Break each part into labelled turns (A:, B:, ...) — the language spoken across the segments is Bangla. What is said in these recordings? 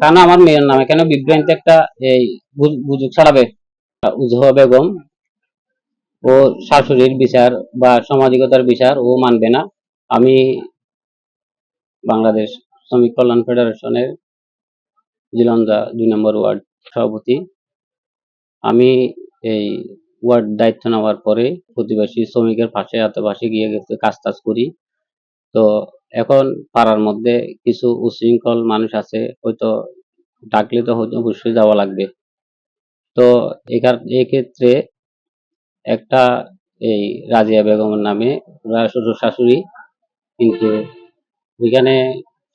A: কেন আমার মেয়ের নামে। কেন বিভ্রান্তি একটা এই গুজব ছড়াবে? উজহা বেগম, ও শাশুড়ির বিচার বা সামাজিকতার বিচার ও মানবে না। আমি বাংলাদেশ শ্রমিক কল্যাণ ফেডারেশনের জিলন্দা দুই নম্বর ওয়ার্ড সভাপতি। আমি এই ওয়ার্ড দায়িত্ব নেওয়ার পরে প্রতিবেশী শ্রমিকের পাশে আশেপাশে গিয়ে কাজ টাজ করি। তো এখন পাড়ার মধ্যে কিছু উশৃঙ্খল মানুষ আছে, হয়তো ডাকলে তো হয়তো অবশ্যই যাওয়া লাগবে। তো এখান, এক্ষেত্রে একটা এই রাজিয়া বেগমের নামে শ্বশুর শাশুড়ি, কিন্তু এখানে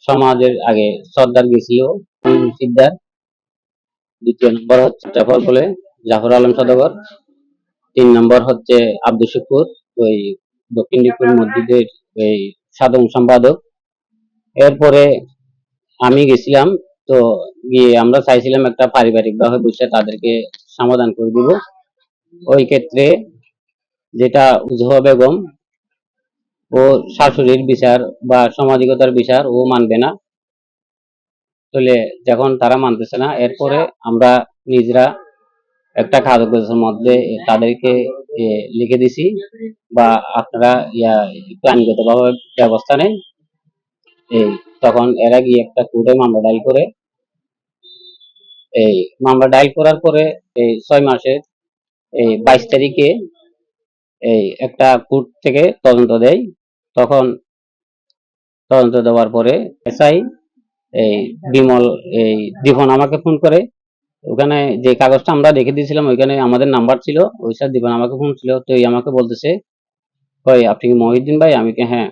A: সমাজের আগে সর্দার গেছিল সিদ্ধার। দ্বিতীয় নম্বর হচ্ছে জাফর বলে, জাফর আলম সদাগর। তিন নম্বর হচ্ছে আব্দুল শুকুর, ওই দক্ষিণ দিকুর মসজিদের এই সাধারণ সম্পাদক। এরপরে আমি গেছিলাম, তো গিয়ে আমরা চাইছিলাম একটা পারিবারিক ভাবে বসে তাদেরকে সমাধান করে দিব। ওই ক্ষেত্রে যেটা উজহা বেগম, ও শাশুড়ির বিচার বা সামাজিকতার বিচার ও মানবে না। তাহলে যখন তারা মানতেছে না, এরপরে আমরা নিজেরা একটা কাগজের মধ্যে তাদেরকে লিখে দিছি বা আপনারা ইয়া একটু আইনগতভাবে ব্যবস্থা নেন। এই তখন এরা গিয়ে একটা কোর্টে মামলা ডাইল করে, এই মামলা ডাইল করার পরে এই ছয় মাসের এই বাইশ তারিখে এই একটা কোর্ট থেকে তদন্ত দেয়। তখন তদন্ত দেওয়ার পরে এসআই এই বিমল এই দীপন আমাকে ফোন করে ওখানে যে কাগজটা আমরা দেখে দিয়েছিলাম, ওইখানে আমাদের নাম্বার ছিল। ওই স্যার দিবেন, আমাকে ফোন ছিল। তো এই আমাকে বলতেছে কই আপনি কি মহিউদ্দিন ভাই? আমি কি হ্যাঁ।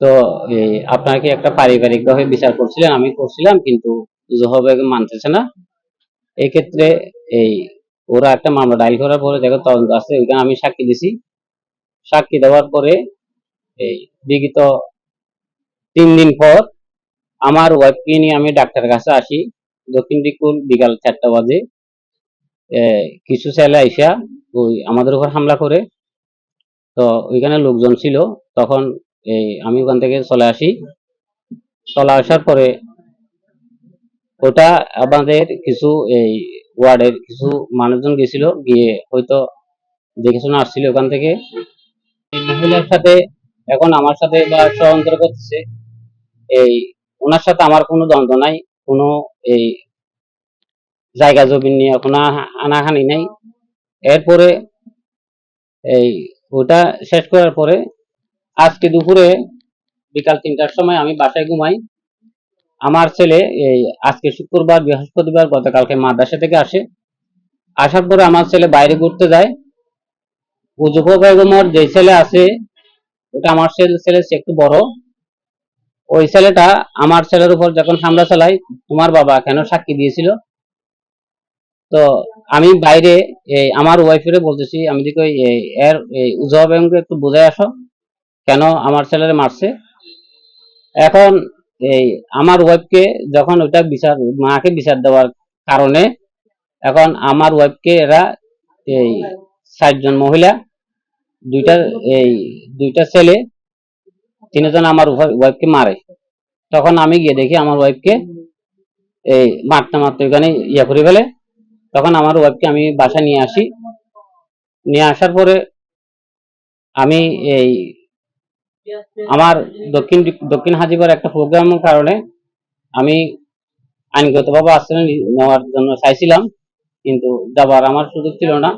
A: তো এই আপনাকে একটা পারিবারিক ভাবে বিচার করছিলেন, আমি করছিলাম, কিন্তু জহবে মানতেছে না। এই ক্ষেত্রে এই, ওরা একটা মামলা ডাইল করার পরে দেখো তদন্ত আছে, ওইখানে আমি সাক্ষী দিছি। সাক্ষী দেওয়ার পরে এই, বিগত তিন দিন পর আমার ওয়াইফকে নিয়ে আমি ডাক্তারের কাছে আসি। দক্ষিণ দিকুল বিকাল চারটা বাজে। কিছু ছেলে আইসা ওই আমাদের উপর হামলা করে। তো ওইখানে লোকজন ছিল। তখন এই আমি ওখান থেকে চলে আসি। চলে আসার পরে ওটা আমাদের কিছু এই ওয়ার্ডের কিছু মানুষজন গেছিল। গিয়ে হয়তো দেখে শুনে আসছিল ওখান থেকে। মহিলার সাথে এখন আমার সাথে বা ষড়যন্ত্র করতেছে। এই, ওনার সাথে আমার কোনো দ্বন্দ্ব নাই। কোনো এই জায়গা জমি নিয়ে কোনো আনাহানি নাই। এরপরে এই ওটা শেষ করার পরে আজকে দুপুরে বিকাল তিনটার সময় আমি বাসায় ঘুমাই। আমার ছেলে এই আজকে শুক্রবার, বৃহস্পতিবার গতকালকে মাদ্রাসা থেকে আসে। আসার পরে আমার ছেলে বাইরে ঘুরতে যায়। উজুফ বেগমর যে ছেলে আছে, ওটা আমার ছেলে ছেলে একটু বড়। ওই ছেলেটা আমার ছেলের উপর যখন হামলা চালায়, তোমার বাবা কেন সাক্ষী দিয়েছিল? তো আমি বাইরে আমার ওয়াইফের বলতেছি, আমি দেখি এর উজহা একটু বুঝাই আসো, কেন আমার ছেলের মারছে? এখন, এই আমার ওয়াইফকে যখন ওটা বিচার, মাকে বিচার দেওয়ার কারণে, এখন আমার ওয়াইফকে এরা, এই ষাটজন মহিলা, দুইটা, এই, দুইটা ছেলে তিনজন আমার ওয়াইফকে মারে। তখন আমি গিয়ে দেখি আমার ওয়াইফকে এই মারতে মারতে ওখানে ইয়ে করে ফেলে। তখন আমার ওয়াইফকে আমি বাসা নিয়ে আসি। নিয়ে আসার পরে আমি এই আমার দক্ষিণ দক্ষিণ হাজিবার একটা প্রোগ্রামের কারণে আমি আইনগতভাবে আশ্রয় নেওয়ার জন্য চাইছিলাম, কিন্তু যাবার আমার সুযোগ ছিল না।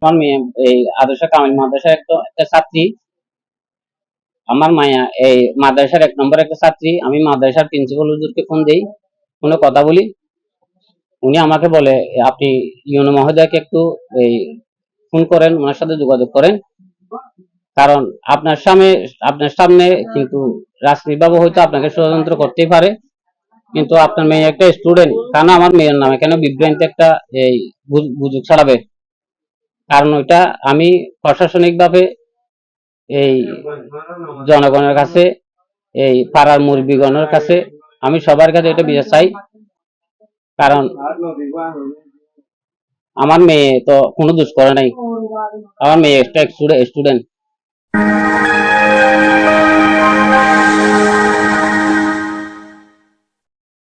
A: আমার মেয়ে এই আদর্শ কামিল মাদ্রাসার একটা একটা ছাত্রী আমার মায়া, এই মাদ্রাসার এক নম্বর একটা ছাত্রী, আমি মাদ্রাসার প্রিন্সিপাল হুজুরকে ফোন দেই ফোনে কথা বলি। উনি আমাকে বলে, আপনি ইউনো মহোদয়কে একটু, এই ফোন করেন, ওনার সাথে যোগাযোগ করেন। কারণ আপনার সামনে আপনার সামনে কিন্তু রাজনীতিবাবু হয়তো আপনাকে ষড়যন্ত্র করতেই পারে। কিন্তু আপনার মেয়ে একটা স্টুডেন্ট কেন আমার মেয়ের নামে কেন বিভ্রান্তি একটা, এই গুজব ছড়াবে? কারণ ওইটা আমি প্রশাসনিক ভাবে এই জনগণের কাছে, এই পাড়ার মুরব্বীগণের কাছে আমি সবার কাছে এটা বিচার চাই। কারণ আমার মেয়ে তো কোনো দোষ করে নাই। আমার মেয়ে একটা স্টুডেন্ট